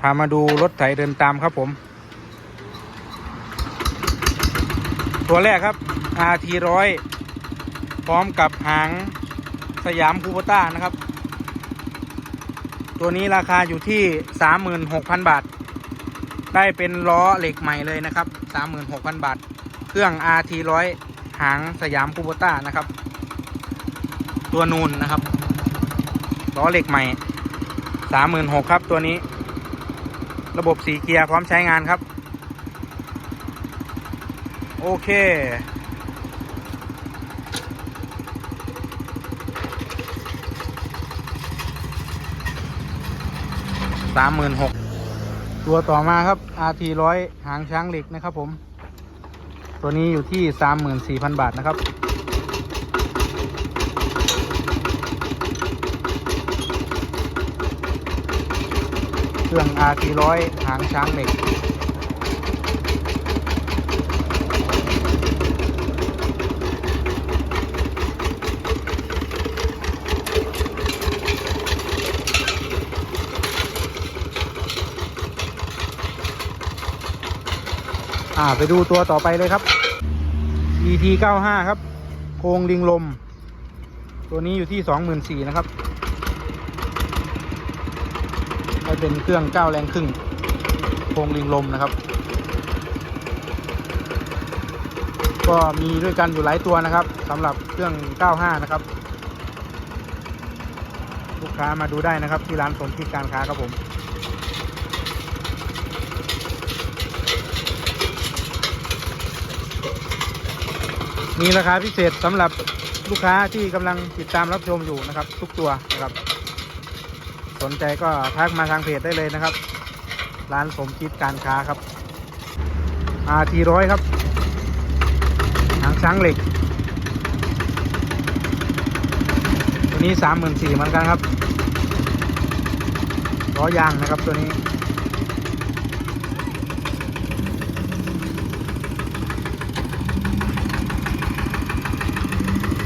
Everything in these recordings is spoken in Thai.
พามาดูรถไถเดินตามครับผม ตัวแรกครับ RT ร้อยพร้อมกับหางสยามคูโบต้านะครับ ตัวนี้ราคาอยู่ที่ 36,000 บาท ได้เป็นล้อเหล็กใหม่เลยนะครับ 36,000 บาท เครื่อง RT ร้อยหางสยามคูโบต้านะครับ ตัวนูนนะครับล้อเหล็กใหม่ 36,000ครับตัวนี้ ระบบสีเกียร์พร้อมใช้งานครับ โอเค สามหมื่นหกตัวต่อมาครับ RT ร้อยหางช้างเหล็กนะครับผม ตัวนี้อยู่ที่สามหมื่นสี่พันบาทนะครับ รื่อง RT ร้อยหางช้างเหล็ก อ่า ไปดูตัวต่อไปเลยครับ ET 95 ครับ โครงลิงลม ตัวนี้อยู่ที่ 24,000นะครับ ได้เป็นเครื่อง9แรงครึ่งโครงลิงลมนะครับ ก็มีด้วยกันอยู่หลายตัวนะครับสำหรับเครื่อง 95 นะครับ ลูกค้ามาดูได้นะครับ ที่ร้านสมคิดการค้าครับผมมีราคาพิเศษสำหรับลูกค้าที่กำลังติดตามรับชมอยู่นะครับ ทุกตัวนะครับ สนใจก็ทักมาทางเพจได้เลยนะครับ ร้านสมคิดการค้าครับ RT ร้อยครับหางช้างเหล็ก ตัวนี้สามหมื่นสี่เหมือนกันครับล้อยางนะครับตัวนี้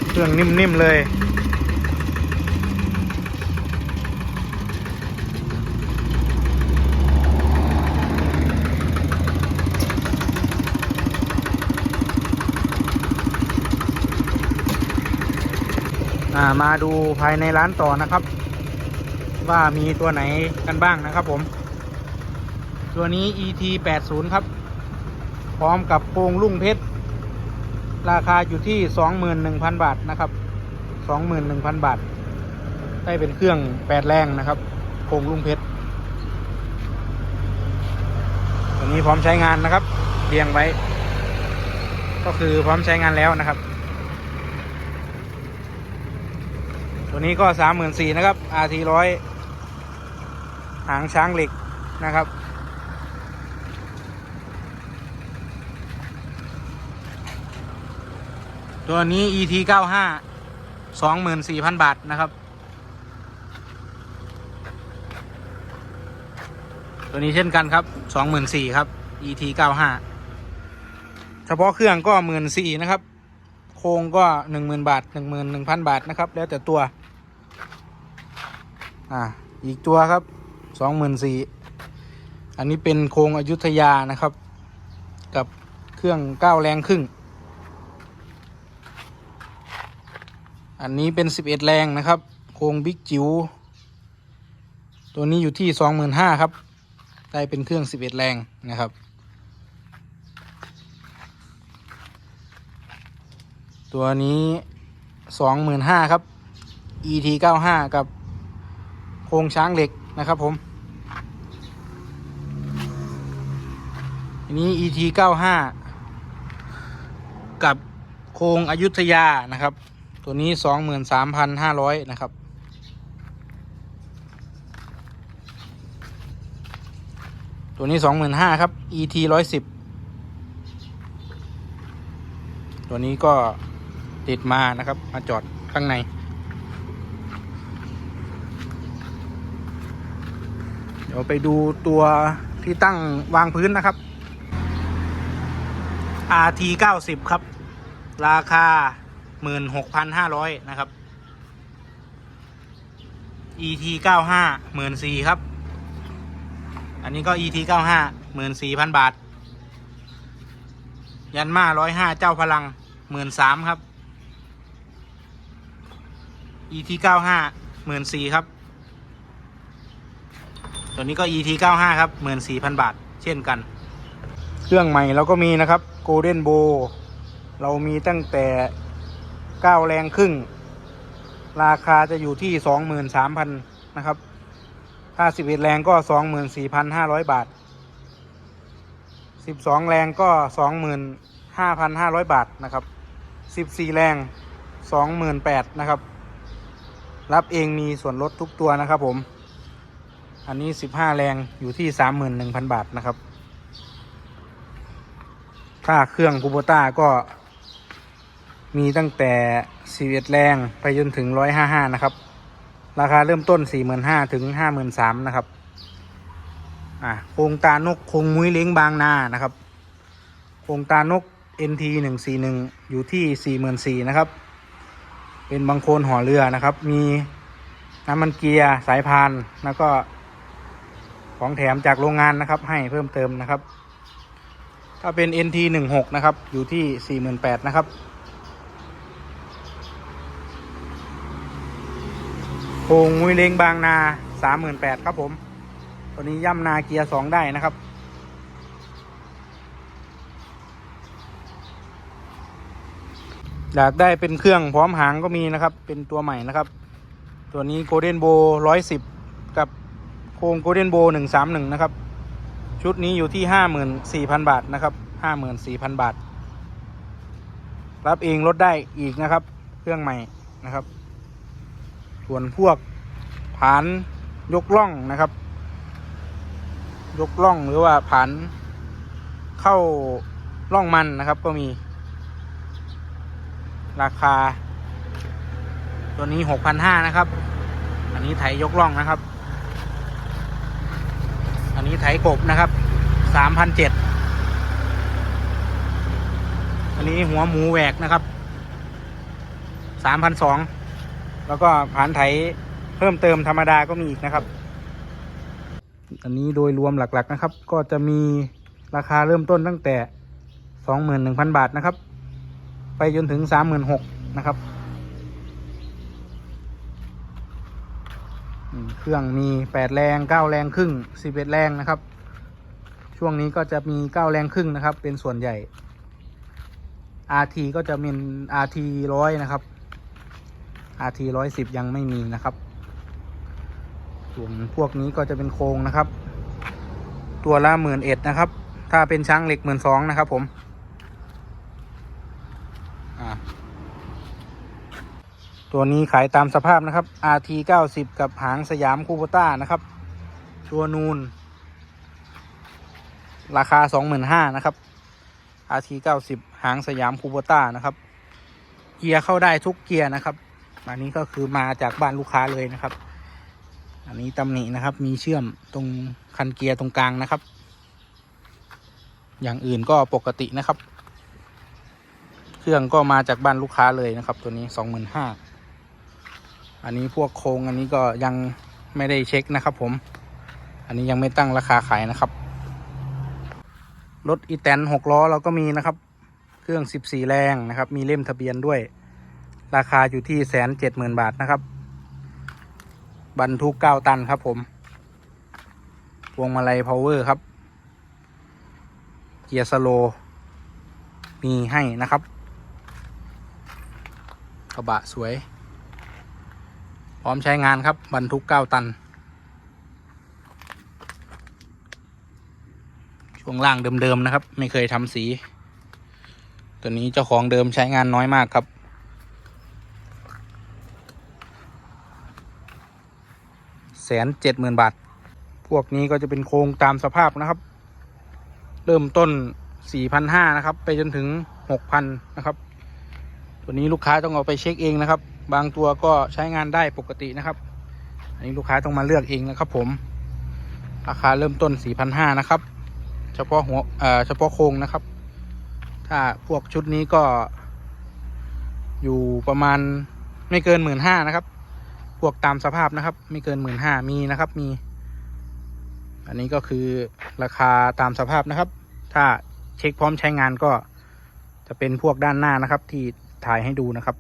เครื่องนิ่มๆเลย มาดูภายในร้านต่อนะครับ ว่ามีตัวไหนกันบ้างนะครับผม ตัวนี้ ET 80ครับ พร้อมกับโปรงลุ่งเพชร ราคาอยู่ที่ 21,000 บาทนะครับ 21,000 บาท ได้เป็นเครื่อง 8 แรงนะครับโครงลุ่งเพชร ตัวนี้พร้อมใช้งานนะครับ เรียงไว้ ก็คือพร้อมใช้งานแล้วนะครับ ตัวนี้ก็34,000นสี่นะครับ RT ร้อยหางช้างเหล็กนะครับ ตัวนี้ ET 95 24,000บาทนะครับ ตัวนี้เช่นกันครับ24,000ครับ ET 95เฉพาะเครื่องก็14,000นะครับ โครงก็10,000บาท11,000บาทนะครับ แล้วแต่ตัว อ่าอีกตัวครับ24,000อันนี้เป็นโครงอยุธยานะครับ กับเครื่อง9แรงครึ่ง อันนี้เป็น11แรงนะครับ โครงบิ๊กจิ๋วตัวนี้อยู่ที่25,000ครับ ได้เป็นเครื่อง11แรงนะครับตัวนี้ 25,000 ครับ ET 95 กับ โครงช้างเหล็กนะครับผมอันนี้ ET 95กับโครงอยุธยานะครับ ตัวนี้สองหมื่นะครับ ตัวนี้สองหมื่นห้าครับ ET ร้อยสิบตัวนี้ก็ติดมานะครับ มาจอดข้างใน เดี๋ยวไปดูตัวที่ตั้งวางพื้นนะครับ RT 90 ครับ ราคาหมื่นหกพันะครับ ET เก้าห้าหมื่นสี่ครับ อันนี้ก็ ET เก้าห้าหมื่นสี่พันบาท ยันมาร้อยห้าเจ้าพลังหมื่นสามครับ ET เก้าห้าหมื่นสี่ครับ ตัวนี้ก็ ET เก้าห้าครับหมื่นสี่พันบาท เช่นกัน เครื่องใหม่เราก็มีนะครับ Golden Bow เรามีตั้งแต่เก้าแรงครึ่ง ราคาจะอยู่ที่สองหมื่นสามพันนะครับ ถ้าสิบเอ็ดแรงก็สองหมื่นสี่พันห้าร้อยบาทสิบสองแรงก็สองหมื่นห้าพันห้าร้อยบาทนะครับสิบสี่แรงสองหมื่นแปดนะครับ รับเองมีส่วนลดทุกตัวนะครับผม อันนี้สิบห้าแรงอยู่ที่สามหมื่นหนึ่งพันบาทนะครับ ถ้าเครื่องคูโบต้าก็มีตั้งแต่11แรงไปจนถึง155นะครับ ราคาเริ่มต้น45,000ถึง53,000นะครับ อะโครงตานกคงมุ้ยเล้งบางนานะครับ โครงตานก NT 141อยู่ที่44,000นะครับ เป็นบางโคนห่อเรือนะครับ มีน้ำมันเกียร์สายพานแล้วก็ ของแถมจากโรงงานนะครับ ให้เพิ่มเติมนะครับ ถ้าเป็น NT 1 6 นะครับ อยู่ที่ 48,000นะครับโคงมุยเลงบางนา 38,000ครับผม ตัวนี้ย่ำนาเกียร์ 2 ได้นะครับอยากได้เป็นเครื่องพร้อมหางก็มีนะครับ เป็นตัวใหม่นะครับ ตัวนี้ Golden Bow 110กับ โครง Golden Bow 131นะครับ ชุดนี้อยู่ที่54,000บาทนะครับ54,000บาท รับเองลดได้อีกนะครับ เครื่องใหม่นะครับ ส่วนพวกผานยกล่องนะครับ ยกล่องหรือว่าผานเข้าล่องมันนะครับก็มี ราคา ตัวนี้6,500นะครับ อันนี้ไถยกล่องนะครับ อันนี้ไถกบนะครับสามพันเจ็ดอันนี้หัวหมูแหวกนะครับสามพันสองแล้วก็ผ่านไถเพิ่มเติมธรรมดาก็มีอีกนะครับ อันนี้โดยรวมหลักๆนะครับ ก็จะมีราคาเริ่มต้นตั้งแต่สองหมื่นหนึ่งพันบาทนะครับ ไปจนถึงสามหมื่นหกนะครับ อืม เครื่องมีแปดแรงเก้าแรงครึ่งสิบเอ็ดแรงนะครับ ช่วงนี้ก็จะมีเก้าแรงครึ่งนะครับ เป็นส่วนใหญ่ RT ก็จะเป็น RT ร้อยนะครับ RT ร้อยสิบยังไม่มีนะครับ ส่วนพวกนี้ก็จะเป็นโครงนะครับ ตัวละหมื่นเอ็ดนะครับ ถ้าเป็นช้างเหล็กหมื่นสองนะครับผมอ่า ตัวนี้ขายตามสภาพนะครับ RT 90 กับหางสยามคูโบต้านะครับ ตัวนูน ราคา 25,000นะครับ RT 90 หางสยามคูโบต้านะครับ เกียร์เข้าได้ทุกเกียร์นะครับ อันนี้ก็คือมาจากบ้านลูกค้าเลยนะครับ อันนี้ตำหนินะครับ มีเชื่อมตรงคันเกียร์ตรงกลางนะครับ อย่างอื่นก็ปกตินะครับ เครื่องก็มาจากบ้านลูกค้าเลยนะครับ ตัวนี้ 25,000 อันนี้พวกโครงอันนี้ก็ยังไม่ได้เช็คนะครับ ผม อันนี้ยังไม่ตั้งราคาขายนะครับ รถอีแตนหกล้อเราก็มีนะครับ เครื่องสิบสี่แรงนะครับ มีเล่มทะเบียนด้วย ราคาอยู่ที่แสนเจ็ดหมื่นบาทนะครับ บรรทุกเก้าตันครับ ผมพวงมาลัยพาวเวอร์ครับ เกียร์สโล มีให้นะครับ กระบะสวย พร้อมใช้งานครับ บรรทุกเก้าตัน ช่วงล่างเดิม ๆ นะครับ ไม่เคยทำสี ตัวนี้เจ้าของเดิมใช้งานน้อยมากครับ แสนเจ็ดหมื่นบาท พวกนี้ก็จะเป็นโครงตามสภาพนะครับ เริ่มต้นสี่พันห้านะครับ ไปจนถึงหกพันนะครับ ตัวนี้ลูกค้าต้องเอาไปเช็คเองนะครับ บางตัวก็ใช้งานได้ปกตินะครับ อันนี้ลูกค้าต้องมาเลือกเองนะครับผม ราคาเริ่มต้นสี่พันะครับ เฉพาะหัวเอ่อเฉพาะโครงนะครับ ถ้าพวกชุดนี้ก็ อยู่ประมาณไม่เกินหมื่นห้านะครับ พวกตามสภาพนะครับ ไม่เกินหมื่นห้ามีนะครับมี อันนี้ก็คือราคาตามสภาพนะครับ ถ้าเช็คพร้อมใช้งานก็จะเป็นพวกด้านหน้านะครับที่ถ่ายให้ดูนะครับ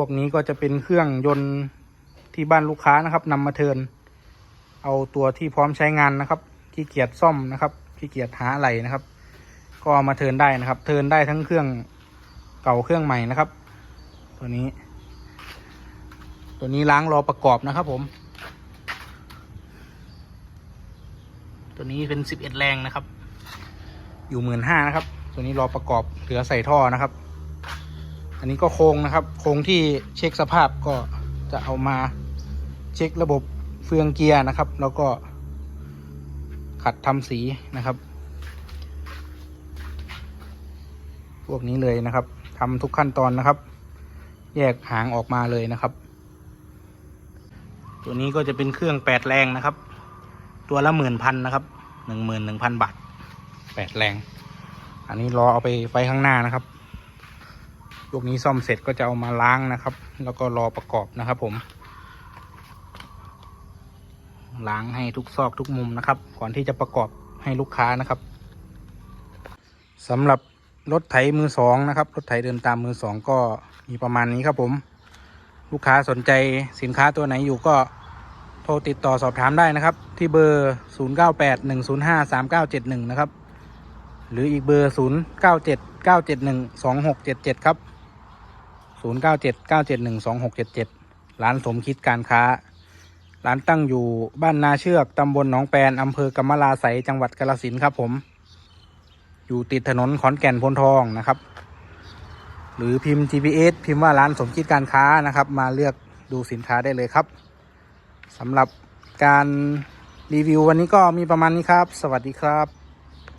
วกนี้ก็จะเป็นเครื่องยนต์ที่บ้านลูกค้านะครับนำมาเทิน เอาตัวที่พร้อมใช้งานนะครับขี้เกียจซ่อมนะครับขี้เกียจหาอะไรนะครับ ก็ามาเทินได้นะครับ เทินได้ทั้งเครื่องเก่าเครื่องใหม่นะครับ ตัวนี้ ตัวนี้ล้างรอประกอบนะครับ ผม ตัวนี้เป็นสิบเอ็ดแรงนะครับ อยู่หมื่นห้านะครับ ตัวนี้รอประกอบเหลือใส่ท่อนะครับ อันนี้ก็โครงนะครับ โครงที่เช็คสภาพก็จะเอามาเช็คระบบเฟืองเกียร์นะครับ แล้วก็ขัดทำสีนะครับ พวกนี้เลยนะครับทำทุกขั้นตอนนะครับ แยกหางออกมาเลยนะครับ ตัวนี้ก็จะเป็นเครื่องแปดแรงนะครับ ตัวละหมื่นพันนะครับหนึ่งหมื่นหนึ่งพันบาทแปดแรง อันนี้รอเอาไปไฟข้างหน้านะครับ วกนี้ซ่อมเสร็จก็จะเอามาล้างนะครับ แล้วก็รอประกอบนะครับ ผม ล้างให้ทุกซอกทุกมุมนะครับ ก่อนที่จะประกอบให้ลูกค้านะครับสำหรับรถไถมือสองนะครับ รถไถเดินตามมือสองก็มีประมาณนี้ครับผม ลูกค้าสนใจสินค้าตัวไหนอยู่ก็โทรติดต่อสอบถามได้นะครับ ที่เบอร์ 0981053971 นะครับ หรืออีกเบอร์ 0979712677 ครับ 0979712677ร้านสมคิดการค้า ร้านตั้งอยู่บ้านนาเชือกตำบลหนองแปนอำเภอกำมะลาไสจังหวัดกาฬสินธุ์ครับผม อยู่ติดถนนขอนแก่นพนทองนะครับ หรือพิมพ์ GPS พิมพ์ว่าร้านสมคิดการค้านะครับ มาเลือกดูสินค้าได้เลยครับสำหรับการรีวิววันนี้ก็มีประมาณนี้ครับ สวัสดีครับ